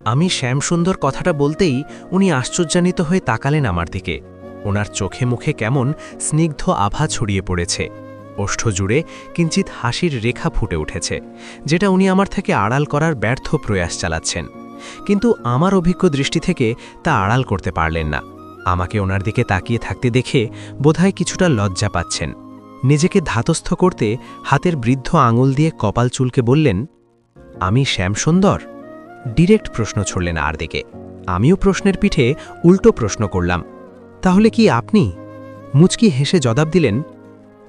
আমি শ্যামসুন্দর কথাটা বলতেই উনি আশ্চর্যান্বিত হয়ে তাকালেন আমার দিকে। ওনার চোখে মুখে কেমন স্নিগ্ধ আভা ছড়িয়ে পড়েছে। ওষ্ঠ জুড়ে কিঞ্চিত হাসির রেখা ফুটে উঠেছে, যেটা উনি আমার থেকে আড়াল করার ব্যর্থ প্রয়াস চালাচ্ছেন। কিন্তু আমার অভিজ্ঞ দৃষ্টি থেকে তা আড়াল করতে পারলেন না। আমাকে ওনার দিকে তাকিয়ে থাকতে দেখে বোধহয় কিছুটা লজ্জা পাচ্ছেন। নিজেকে ধাতস্থ করতে হাতের বৃদ্ধ আঙুল দিয়ে কপাল চুলকে বললেন, আমি শ্যামসুন্দর? ডিরেক্ট প্রশ্ন ছড়লেন আর দিকে। আমিও প্রশ্নের পিঠে উল্টো প্রশ্ন করলাম, তাহলে কি আপনি? মুচকি হেসে জবাব দিলেন,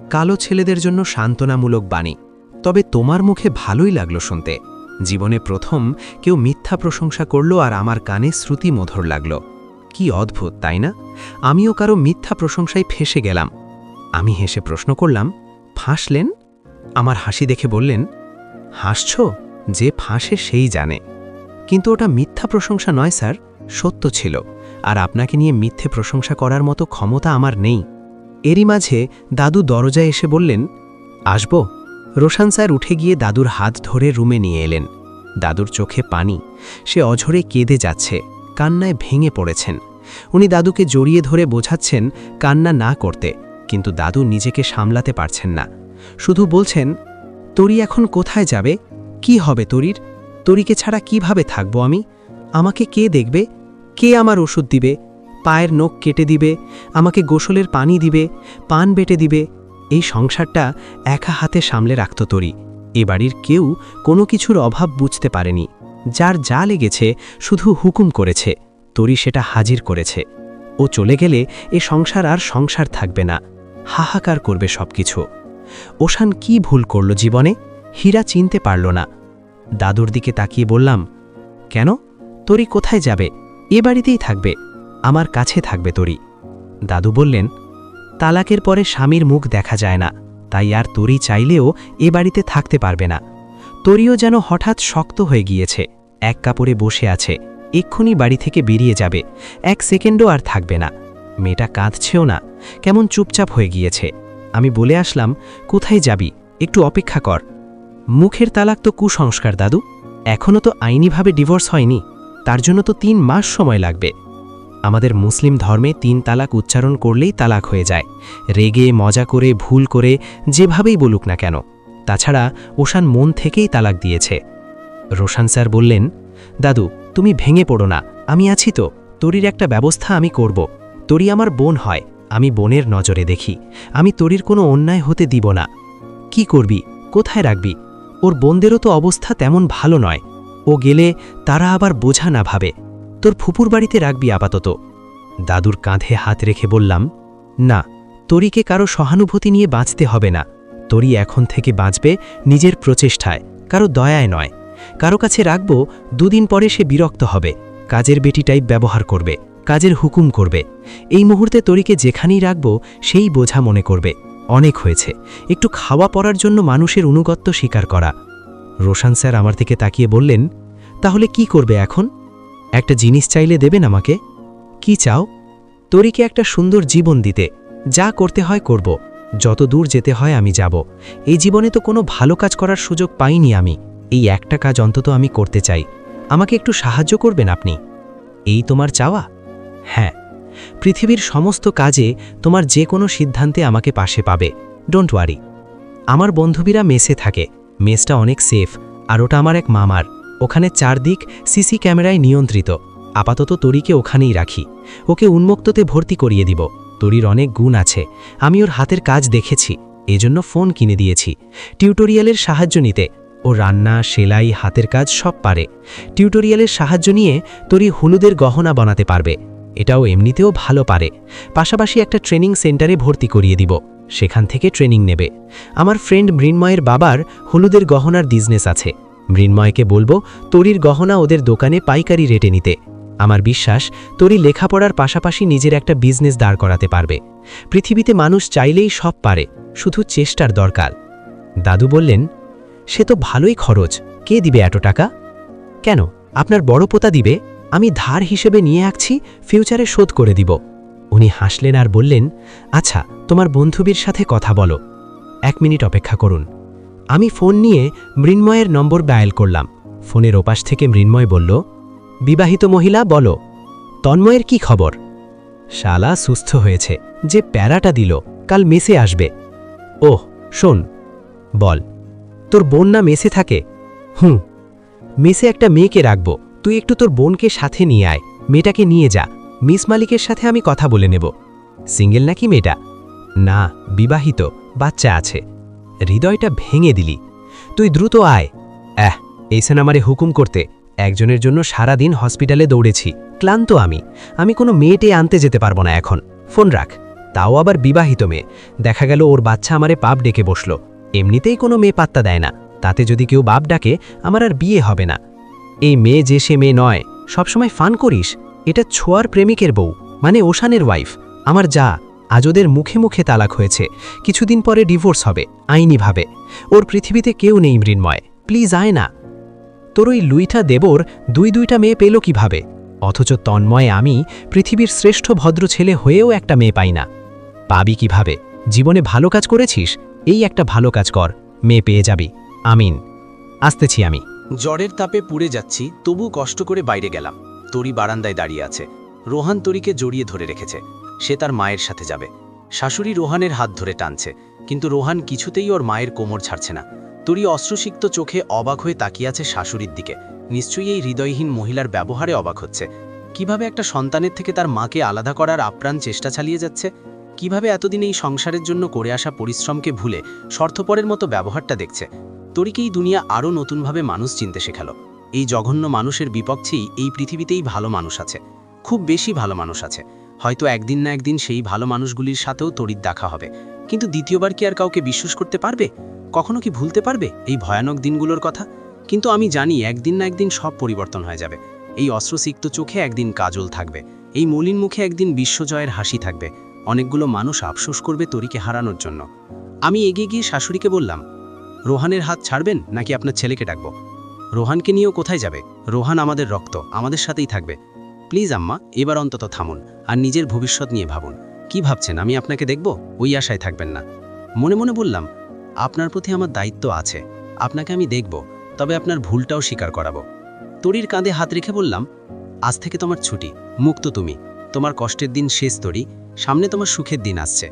কালো ছেলেদের জন্য সান্ত্বনামূলক বাণী, তবে তোমার মুখে ভালোই লাগল শুনতে। জীবনে প্রথম কেউ মিথ্যা প্রশংসা করল আর আমার কানে শ্রুতি মধুর লাগল। কি অদ্ভুত, তাই না? আমিও কারও মিথ্যা প্রশংসায় ফেসে গেলাম। আমি হেসে প্রশ্ন করলাম, ফাঁসলেন? আমার হাসি দেখে বললেন, হাসছ? যে ফাঁসে সেই জানে। কিন্তু ওটা মিথ্যা প্রশংসা নয়, স্যার। সত্য ছিল। আর আপনাকে নিয়ে মিথ্যে প্রশংসা করার মতো ক্ষমতা আমার নেই। এরই মাঝে দাদু দরজায় এসে বললেন, আসব? রোশান স্যার উঠে গিয়ে দাদুর হাত ধরে রুমে নিয়ে এলেন। দাদুর চোখে পানি। সে অঝরে কেঁদে যাচ্ছে, কান্নায় ভেঙে পড়েছেন। উনি দাদুকে জড়িয়ে ধরে বোঝাচ্ছেন কান্না না করতে, কিন্তু দাদু নিজেকে সামলাতে পারছেন না। শুধু বলছেন তরি এখন কোথায় যাবে? কি হবে তরির? তরিকে ছাড়া কীভাবে থাকব আমি? আমাকে কে দেখবে? কে আমার ওষুধ দিবে? পায়ের নখ কেটে দিবে? আমাকে গোসলের পানি দিবে? পান বেটে দিবে? এই সংসারটা একা হাতে সামলে রাখত তরি। এ বাড়ির কেউ কোনো কিছুর অভাব বুঝতে পারেনি। যার যা লেগেছে শুধু হুকুম করেছে। তরি সেটা হাজির করেছে। ও চলে গেলে এ সংসার আর সংসার থাকবে না। হাহাকার করবে সবকিছু। ওশান কি ভুল করল জীবনে? হীরা চিনতে পারল না। দাদুর দিকে তাকিয়ে বললাম, কেন? তরি কোথায় যাবে? এ বাড়িতেই থাকবে। আমার কাছে থাকবে তরি। দাদু বললেন, তালাকের পরে স্বামীর মুখ দেখা যায় না, তাই আর তরি চাইলেও এ বাড়িতে থাকতে পারবে না। তরিও যেন হঠাৎ শক্ত হয়ে গিয়েছে, এক কাপড়ে বসে আছে, এক্ষুনি বাড়ি থেকে বেরিয়ে যাবে, এক সেকেন্ডও আর থাকবে না। মেয়েটা কাঁদছেও না, কেমন চুপচাপ হয়ে গিয়েছে। আমি বলে আসলাম, কোথায় যাবি? একটু অপেক্ষা কর। মুখের তালাক তো কুসংস্কার, দাদু। এখনও তো আইনিভাবে ডিভোর্স হয়নি। তার জন্য তো তিন মাস সময় লাগবে। আমাদের মুসলিম ধর্মে তিন তালাক উচ্চারণ করলেই তালাক হয়ে যায়। রেগে, মজা করে, ভুল করে, যেভাবেই বলুক না কেন। তাছাড়া ওশান মন থেকেই তালাক দিয়েছে। রোশান স্যার বললেন, দাদু, তুমি ভেঙে পড়ো না। আমি আছি তো। তরির একটা ব্যবস্থা আমি করব। তরি আমার বোন হয়। আমি বোনের নজরে দেখি। আমি তরির কোনো অন্যায় হতে দিব না। কি করবি? কোথায় রাখবি? ওর বোনদেরও তো অবস্থা তেমন ভালো নয়। ও গেলে তারা আবার বোঝা না ভাবে। তোর ফুপুর বাড়িতে রাখবি আপাতত। দাদুর কাঁধে হাত রেখে বললাম, না তরিকে কারও সহানুভূতি নিয়ে বাঁচতে হবে না। তরি এখন থেকে বাঁচবে নিজের প্রচেষ্টায়, কারও দয়ায় নয়। কারও কাছে রাখব, দুদিন পরে সে বিরক্ত হবে। কাজের বেটি টাইপ ব্যবহার করবে, কাজের হুকুম করবে। এই মুহূর্তে তরিকে যেখানেই রাখব, সেই বোঝা মনে করবে। অনেক হয়েছে। একটু খাওয়া পড়ার জন্য মানুষের অনুগত্য স্বীকার করা। রোশান স্যার আমার দিকে তাকিয়ে বললেন, তাহলে কি করবে এখন? একটা জিনিস চাইলে দেবেন আমাকে? কি চাও? তরিকে একটা সুন্দর জীবন দিতে। যা করতে হয় করব। যত দূর যেতে হয় আমি যাব। এই জীবনে তো কোনো ভালো কাজ করার সুযোগ পাইনি আমি। এই একটা কাজ অন্তত আমি করতে চাই। আমাকে একটু সাহায্য করবেন আপনি? এই তোমার চাওয়া? হ্যাঁ পৃথিবীর সমস্ত কাজে তোমার যে কোনো সিদ্ধান্তে আমাকে পাশে পাবে। ডোন্ট ওয়ারি আমার বন্ধুবীরা মেসে থাকে। মেসটা অনেক সেফ আর ওটা আমার এক মামার। ওখানে চারদিক সিসি ক্যামেরায় নিয়ন্ত্রিত। আপাতত তরিকে ওখানেই রাখি। ওকে উন্মুক্ততে ভর্তি করিয়ে দিব। তরির অনেক গুণ আছে। আমি ওর হাতের কাজ দেখেছি। এজন্য ফোন কিনে দিয়েছি। টিউটোরিয়ালের সাহায্য নিতে। ও রান্না, সেলাই, হাতের কাজ সব পারে। টিউটোরিয়ালের সাহায্য নিয়ে তরি হলুদের গহনা বানাতে পারবে। এটাও এমনিতেও ভালো পারে। পাশাপাশি একটা ট্রেনিং সেন্টারে ভর্তি করিয়ে দিব। সেখান থেকে ট্রেনিং নেবে। আমার ফ্রেন্ড মৃন্ময়ের বাবার হলুদের গহনার বিজনেস আছে। মৃন্ময়কে বলব, তরির গহনা ওদের দোকানে পাইকারি রেটে নিতে। আমার বিশ্বাস, তরি লেখাপড়ার পাশাপাশি নিজের একটা বিজনেস দাঁড় করাতে পারবে। পৃথিবীতে মানুষ চাইলেই সব পারে, শুধু চেষ্টার দরকার। দাদু বললেন, সে তো ভালোই খরচ, কে দিবে এত টাকা? কেন? আপনার বড় পোতা দিবে? আমি ধার হিসেবে নিয়ে আঁকছি, ফিউচারে শোধ করে দিব। উনি হাসলেন আর বললেন আচ্ছা তোমার বন্ধুবীর সাথে কথা বলো। এক মিনিট অপেক্ষা করুন। আমি ফোন নিয়ে মৃন্ময়ের নম্বর ডায়াল করলাম। ফোনের ওপাশ থেকে মৃন্ময় বলল, বিবাহিত মহিলা, বলো। তন্ময়ের কি খবর? শালা সুস্থ হয়েছে, যে প্যারাটা দিল, কাল মেসে আসবে। ওহ, শোন, বল। তোর বোন না মেসে থাকে? হুম, মেসে একটা মেয়েকে রাখব। তুই একটু তোর বোনকে সাথে নিয়ে আয়, মেয়েটাকে নিয়ে যা, মিস মালিকের সাথে আমি কথা বলে নেব। সিঙ্গেল নাকি মেয়েটা? না, বিবাহিত, বাচ্চা আছে। হৃদয়টা ভেঙে দিলি। তুই দ্রুত আয়। অ্যাহ এইসেন আমারে হুকুম করতে একজনের জন্য সারা দিন হসপিটালে দৌড়েছি। ক্লান্ত আমি। আমি কোনো মেয়েটে আনতে যেতে পারব না এখন। ফোন রাখ। তাও আবার বিবাহিত মেয়ে। দেখা গেল ওর বাচ্চা আমারে পাপ ডেকে বসল। এমনিতেই কোনো মেয়ে পাত্তা দেয় না। তাতে যদি কেউ বাপ ডাকে, আমার আর বিয়ে হবে না। এই মেয়ে যে সে মেয়ে নয়, সবসময় ফান করিস, এটা ছোয়ার প্রেমিকের বউ মানে ওশানের ওয়াইফ আমার যা, আজ ওদের মুখে মুখে তালাক হয়েছে, কিছুদিন পরে ডিভোর্স হবে, আইনিভাবে। ওর পৃথিবীতে কেউ নেই মৃন্ময় প্লিজ আয় না। তোর ওই লুইটা দেবর দুই দুইটা মেয়ে পেল কীভাবে? অথচ তন্ময় আমি পৃথিবীর শ্রেষ্ঠ ভদ্র ছেলে হয়েও একটা মেয়ে পাই না। পাবি কীভাবে? জীবনে ভালো কাজ করেছিস? এই একটা ভালো কাজ কর, মেয়ে পেয়ে যাবি। আমিন। আসতেছি আমি। জ্বরের তাপে পুড়ে যাচ্ছি তবু কষ্ট করে বাইরে গেলাম। তরি বারান্দায় দাঁড়িয়ে আছে। রোহান তরিকে জড়িয়ে ধরে রেখেছে। সে তার মায়ের সাথে যাবে। শাশুড়ি রোহানের হাত ধরে টানছে, কিন্তু রোহান কিছুতেই ওর মায়ের কোমর ছাড়ছে না। তরি অশ্রুসিক্ত চোখে অবাক হয়ে তাকিয়ে আছে শাশুড়ির দিকে। নিশ্চয়ই এই হৃদয়হীন মহিলার ব্যবহারে অবাক হচ্ছে। কীভাবে একটা সন্তানের থেকে তার মাকে আলাদা করার আপ্রাণ চেষ্টা চালিয়ে যাচ্ছে? কীভাবে এতদিন এই সংসারের জন্য করে আসা পরিশ্রমকে ভুলে স্বার্থপরের মতো ব্যবহারটা দেখছে? তরিকেই দুনিয়া আরও নতুনভাবে মানুষ চিনতে শেখালো। এই জঘন্য মানুষের বিপক্ষেই এই পৃথিবীতেই ভালো মানুষ আছে। খুব বেশি ভালো মানুষ আছে। হয়তো একদিন না একদিন সেই ভালো মানুষগুলির সাথেও তড়িৎ দেখা হবে। কিন্তু দ্বিতীয়বার কি আর কাউকে বিশ্বাস করতে পারবে? কখনো কি ভুলতে পারবে এই ভয়ানক দিনগুলোর কথা? কিন্তু আমি জানি একদিন না একদিন সব পরিবর্তন হয়ে যাবে। এই অস্ত্রসিক্ত চোখে একদিন কাজল থাকবে। এই মলিন মুখে একদিন বিশ্বজয়ের হাসি থাকবে। অনেকগুলো মানুষ আফসোস করবে তরিকে হারানোর জন্য। আমি এগিয়ে গিয়ে শাশুড়িকে বললাম রোহানের হাত ছাড়বেন নাকি আপনার ছেলেকে ডাকবো? রোহানকে নিয়েও কোথায় যাবে? রোহান আমাদের রক্ত, আমাদের সাথেই থাকবে। প্লিজ আম্মা, এবার অন্তত থামুন আর নিজের ভবিষ্যৎ নিয়ে ভাবুন। কি ভাবছেন, আমি আপনাকে দেখব? ওই আশায় থাকবেন না। মনে মনে বললাম, আপনার প্রতি আমার দায়িত্ব আছে, আপনাকে আমি দেখব, তবে আপনার ভুলটাও স্বীকার করাবো। তরির কাঁধে হাত রেখে বললাম, আজ থেকে তোমার ছুটি, মুক্ত তুমি। তোমার কষ্টের দিন শেষ তরি, সামনে তোমার সুখের দিন আসছে।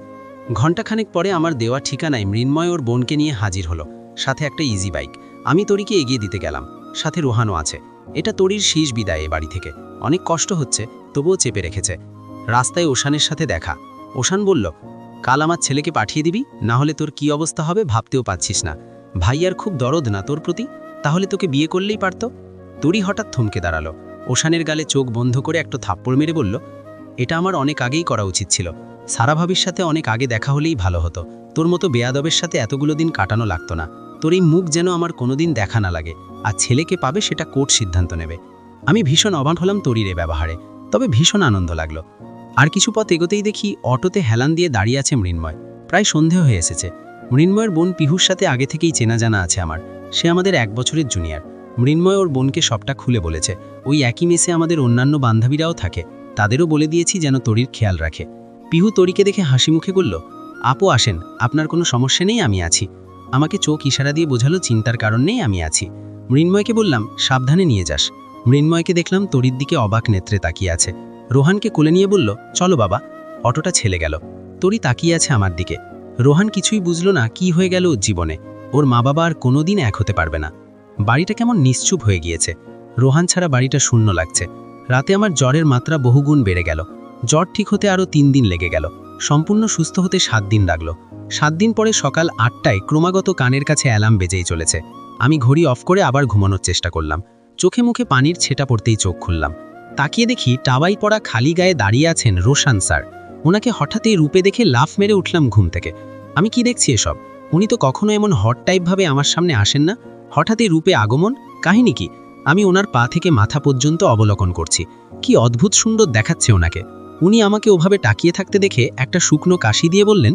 ঘণ্টাখানেক পরে আমার দেওয়া ঠিকানায় মৃন্ময় ওর বোনকে নিয়ে হাজির হলো। সাথে একটা ইজি বাইক আমি তরিকে এগিয়ে দিতে গেলাম। সাথে রোহানও আছে। এটা তরির শেষ বিদায় এ বাড়ি থেকে। অনেক কষ্ট হচ্ছে, তবুও চেপে রেখেছে। রাস্তায় ওশানের সাথে দেখা। ওশান বলল, কাল আমার ছেলেকে পাঠিয়ে দিবি? না হলে তোর কি অবস্থা হবে ভাবতেও পাচ্ছিস না। ভাইয়ার খুব দরদ না তোর প্রতি? তাহলে তোকে বিয়ে করলেই পারত? তরি হঠাৎ থমকে দাঁড়াল। ওশানের গালে চোখ বন্ধ করে একটা থাপ্পড় মেরে বলল, এটা আমার অনেক আগেই করা উচিত ছিল। সারা ভাবির সাথে অনেক আগে দেখা হলেই ভালো হতো। তোর মতো বেয়াদবের সাথে এতগুলো দিন কাটানো লাগতো না। তোর এই মুখ যেন আমার কোনোদিন দেখা না লাগে, আর ছেলেকে পাবে সেটা কোর্ট সিদ্ধান্ত নেবে। আমি ভীষণ অবাক হলাম তরির এ ব্যবহারে, তবে ভীষণ আনন্দ লাগল। আর কিছু পথ এগোতেই দেখি অটোতে হেলান দিয়ে দাঁড়িয়ে আছে মৃন্ময়। প্রায় সন্ধেহ হয়ে এসেছে। মৃন্ময়ের বোন পিহুর সাথে আগে থেকেই চেনা জানা আছে আমার। সে আমাদের এক বছরের জুনিয়র। মৃন্ময় ওর বোনকে সবটা খুলে বলেছে। ওই একই মেসে আমাদের অন্যান্য বান্ধবীরাও থাকে। তাদেরও বলে দিয়েছি যেন তরির খেয়াল রাখে। পিহু তরিকে দেখে হাসি মুখে বলল, আপু আসেন, আপনার কোনো সমস্যা নেই, আমি আছি। আমাকে চোখ ইশারা দিয়ে বোঝালো চিন্তার কারণ নেই আমি আছি। মৃন্ময়কে বললাম, সাবধানে নিয়ে যাস। মৃন্ময়কে দেখলাম তরির দিকে অবাক নেত্রে তাকিয়ে আছে। রোহানকে কোলে নিয়ে বলল, চলো বাবা। অটোটা ছেলে গেল। তরি তাকিয়ে আছে আমার দিকে। রোহান কিছুই বুঝল না কি হয়ে গেল জীবনে। ওর মা বাবা আর কোনোদিন এক হতে পারবে না। বাড়িটা কেমন নিশ্চুপ হয়ে গিয়েছে। রোহান ছাড়া বাড়িটা শূন্য লাগছে। রাতে আমার জ্বরের মাত্রা বহুগুণ বেড়ে গেল। জ্বর ঠিক হতে আরও তিন দিন লেগে গেল। সম্পূর্ণ সুস্থ হতে সাত দিন লাগল। সাত দিন পরে সকাল আটটায় ক্রমাগত কানের কাছে অ্যালার্ম বেজেই চলেছে। আমি ঘড়ি অফ করে আবার ঘুমানোর চেষ্টা করলাম। চোখে মুখে পানির ছেটা পড়তেই চোখ খুললাম। তাকিয়ে দেখি টাবাই পড়া খালি গায়ে দাঁড়িয়ে আছেন রোশান স্যার। ওনাকে হঠাৎই রূপে দেখে লাফ মেরে উঠলাম ঘুম থেকে। আমি কি দেখছি এসব? উনি তো কখনো এমন হট টাইপভাবে আমার সামনে আসেন না। হঠাৎই রূপে আগমন? কাহিনী কি? আমি ওনার পা থেকে মাথা পর্যন্ত অবলোকন করছি। কি অদ্ভুত সুন্দর দেখাচ্ছে ওনাকে। উনি আমাকে ওভাবে তাকিয়ে থাকতে দেখে একটা শুকনো কাশি দিয়ে বললেন,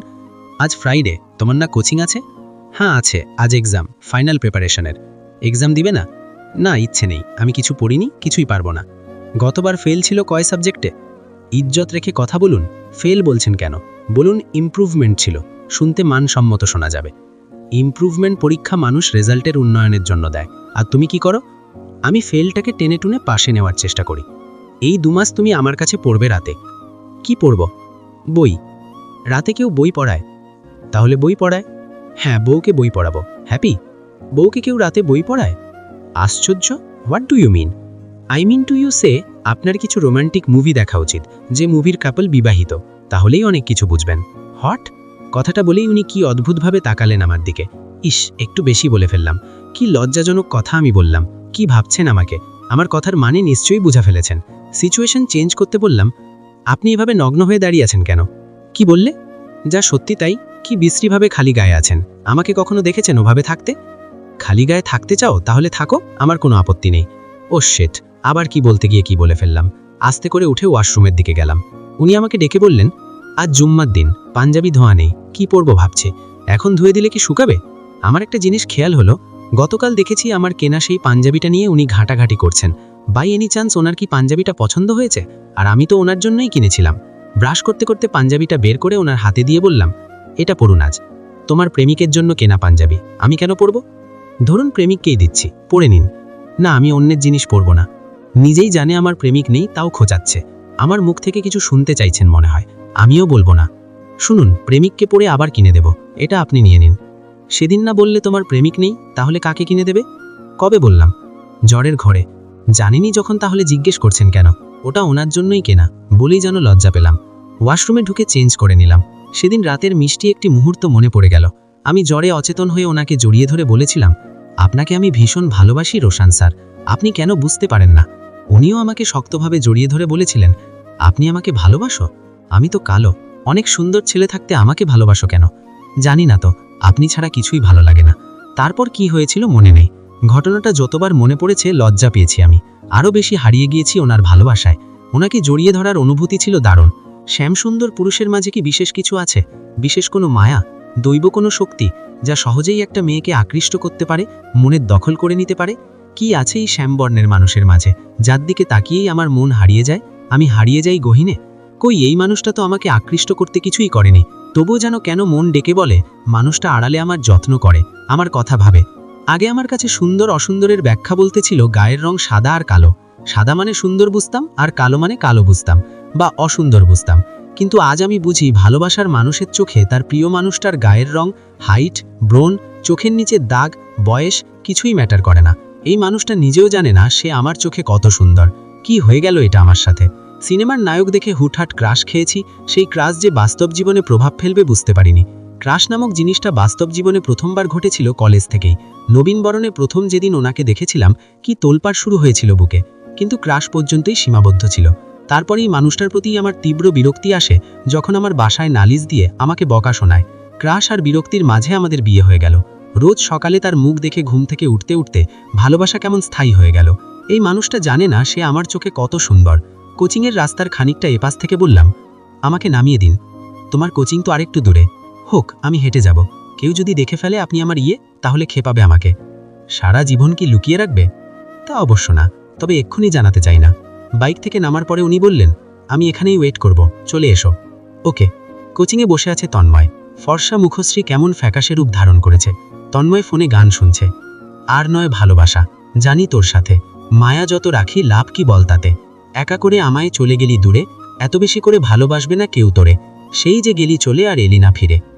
আজ ফ্রাইডে তোমার না কোচিং আছে? হ্যাঁ আছে, আজ এক্সাম ফাইনাল প্রিপারেশনের এক্সাম দিবে না? না, ইচ্ছে নেই, আমি কিছু পড়িনি, কিছুই পারব না। গতবার ফেল ছিল কয় সাবজেক্টে ইজ্জত রেখে কথা বলুন ফেল বলছেন কেন? বলুন ইমপ্রুভমেন্ট ছিল, শুনতে মানসম্মত শোনা যাবে। ইমপ্রুভমেন্ট পরীক্ষা মানুষ রেজাল্টের উন্নয়নের জন্য দেয়, আর তুমি কি করো? আমি ফেলটাকে টেনে টুনে পাশে নেওয়ার চেষ্টা করি। এই দুমাস তুমি আমার কাছে পড়বে রাতে কি পড়ব? বই। রাতে কেউ বই পড়ায়। তাহলে বই পড়ায়? হ্যাঁ বউকে বই পড়াবো। হ্যাপি? বউকে কেউ রাতে বই পড়ায়? আশ্চর্য! What do you mean? I mean to you say, আপনার কিছু রোমান্টিক মুভি দেখা উচিত, যে মুভির কাপল বিবাহিত। তাহলেই অনেক কিছু বুঝবেন। হট? কথাটা বলেই উনি কি অদ্ভুতভাবে তাকালেন আমার দিকে। ইস, একটু বেশি বলে ফেললাম। কি লজ্জাজনক কথা আমি বললাম। কি ভাবছেন আমাকে? আমার কথার মানে নিশ্চয়ই বুঝা ফেলেছেন। সিচুয়েশন চেঞ্জ করতে বললাম আপনি এভাবে নগ্ন হয়ে দাঁড়িয়ে আছেন কেন? কি বললে? যা সত্যি তাই। কি বিশ্রীভাবে খালি গায়ে আছেন? আমাকে কখনো দেখেছেন ওভাবে থাকতে? খালি গায়ে থাকতে চাও? তাহলে থাকো, আমার কোনো আপত্তি নেই। ও শেট আবার কি বলতে গিয়ে কি বলে ফেললাম? আস্তে করে উঠে ওয়াশরুমের দিকে গেলাম। উনি আমাকে ডেকে বললেন, আজ জুম্মার দিন, পাঞ্জাবি ধোয়া নেই, কি পরবো ভাবছে? এখন ধুয়ে দিলে কি শুকাবে? আমার একটা জিনিস খেয়াল হলো, গতকাল দেখেছি আমার কেনা সেই পাঞ্জাবিটা নিয়ে উনি ঘাটাঘাটি করছেন। বাই এনি চান্স ওনার কি পাঞ্জাবিটা পছন্দ হয়েছে? আর আমি তো ওনার জন্যই কিনেছিলাম। ব্রাশ করতে করতে পাঞ্জাবিটা বের করে ওনার হাতে দিয়ে বললাম, এটা পড়ুন আজ। তোমার প্রেমিকের জন্য কেনা পাঞ্জাবি। আমি কেন পরব? ধরুন প্রেমিককেই দিচ্ছি। পড়ে নিন। না, আমি অন্যের জিনিস পরব না। নিজেই জানে আমার প্রেমিক নেই, তাও খোঁচাচ্ছে। আমার মুখ থেকে কিছু শুনতে চাইছেন মনে হয়। আমিও বলব না। শুনুন, প্রেমিককে পড়ে আবার কিনে দেব। এটা আপনি নিয়ে নিন। সেদিন না বললে তোমার প্রেমিক নেই, তাহলে কাকে কিনে দেবে? কবে বললাম? জ্বরের ঘরে। জানেনি যখন তাহলে জিজ্ঞেস করছেন কেন? ওটা ওনার জন্যই কেনা, বলেই যেন লজ্জা পেলাম। ওয়াশরুমে ঢুকে চেঞ্জ করে নিলাম। সেদিন রাতের মিষ্টি একটি মুহূর্ত মনে পড়ে গেল। আমি জ্বরে অচেতন হয়ে ওনাকে জড়িয়ে ধরে বলেছিলাম, আপনাকে আমি ভীষণ ভালোবাসি, রোশান স্যার। আপনি কেন বুঝতে পারেন না? উনিও আমাকে শক্তভাবে জড়িয়ে ধরে বলেছিলেন, আপনি আমাকে ভালোবাসো? আমি তো কালো। অনেক সুন্দর ছেলে থাকতে আমাকে ভালোবাসো কেন? জানি না তো, আপনি ছাড়া কিছুই ভালো লাগে না। তারপর কি হয়েছিল মনে নেই। ঘটনাটা যতবার মনে পড়েছে, লজ্জা পেয়েছি আমি। আরও বেশি হারিয়ে গিয়েছি ওনার ভালোবাসায়। ওনাকে জড়িয়ে ধরার অনুভূতি ছিল দারুণ। শ্যামসুন্দর পুরুষের মাঝে কি বিশেষ কিছু আছে? বিশেষ কোনো মায়া? দৈব কোনো শক্তি? যা সহজেই একটা মেয়েকে আকৃষ্ট করতে পারে, মনের দখল করে নিতে পারে? কি আছে এই শ্যামবর্ণের মানুষের মাঝে? যার দিকে তাকিয়েই আমার মন হারিয়ে যায়? আমি হারিয়ে যাই গহিনে? কই, এই মানুষটা তো আমাকে আকৃষ্ট করতে কিছুই করেনি। তবুও যেন কেন মন ডেকে বলে, মানুষটা আড়ালে আমার যত্ন করে, আমার কথা ভাবে। আগে আমার কাছে সুন্দর অসুন্দরের ব্যাখ্যা বলতে ছিল গায়ের রং সাদা আর কালো। সাদা মানে সুন্দর বুঝতাম আর কালো মানে কালো বুঝতাম, বা অসুন্দর বুঝতাম। কিন্তু আজ আমি বুঝি ভালোবাসার মানুষের চোখে তার প্রিয় মানুষটার গায়ের রং হাইট ব্রোন চোখের নিচে দাগ, বয়স কিছুই ম্যাটার করে না। এই মানুষটা নিজেও জানে না সে আমার চোখে কত সুন্দর। কি হয়ে গেল এটা আমার সাথে? সিনেমার নায়ক দেখে হুটহাট ক্রাশ খেয়েছি, সেই ক্রাশ যে বাস্তব জীবনে প্রভাব ফেলবে বুঝতে পারিনি। ক্রাশ নামক জিনিসটা বাস্তব জীবনে প্রথমবার ঘটেছিল কলেজ থেকেই। নবীন বরণে প্রথম যেদিন ওনাকে দেখেছিলাম, কি তোলপাড় শুরু হয়েছিল বুকে। কিন্তু ক্রাশ পর্যন্তই সীমাবদ্ধ ছিল। তারপরেই মানুষটার প্রতি আমার তীব্র বিরক্তি আসে যখন আমার বাসায় নালিশ দিয়ে আমাকে বকা শোনায়। ক্রাশ আর বিরক্তির মাঝে আমাদের বিয়ে হয়ে গেল। রোজ সকালে তার মুখ দেখে ঘুম থেকে উঠতে উঠতে ভালোবাসা কেমন স্থায়ী হয়ে গেল। এই মানুষটা জানে না সে আমার চোখে কত সুন্দর। কোচিংয়ের রাস্তার খানিকটা এপাশ থেকে বললাম, আমাকে নামিয়ে দিন। তোমার কোচিং তো আরেকটু দূরে। হোক, আমি হেঁটে যাব। কেউ যদি দেখে ফেলে আপনি আমার ইয়ে তাহলে খেপাবে আমাকে। সারা জীবন কি লুকিয়ে রাখবে? তা অবশ্য না, তবে এক্ষুনি জানাতে চাই না। বাইক থেকে নামার পরে উনি বললেন, আমি এখানেই ওয়েট করব, চলে এসো। ওকে, কোচিংয়ে বসে আছে তন্ময়। ফর্সা মুখশ্রী কেমন ফ্যাকাশে রূপ ধারণ করেছে। তন্ময় ফোনে গান শুনছে। আর নয় ভালোবাসা, জানি তোর সাথে। মায়া যত রাখি, লাভ কি বল তাতে? একা করে আমায় চলে গেলি দূরে, এত বেশি করে ভালোবাসবে না কেউ তোরে? সেই যে গেলি চলে আর এলি না ফিরে।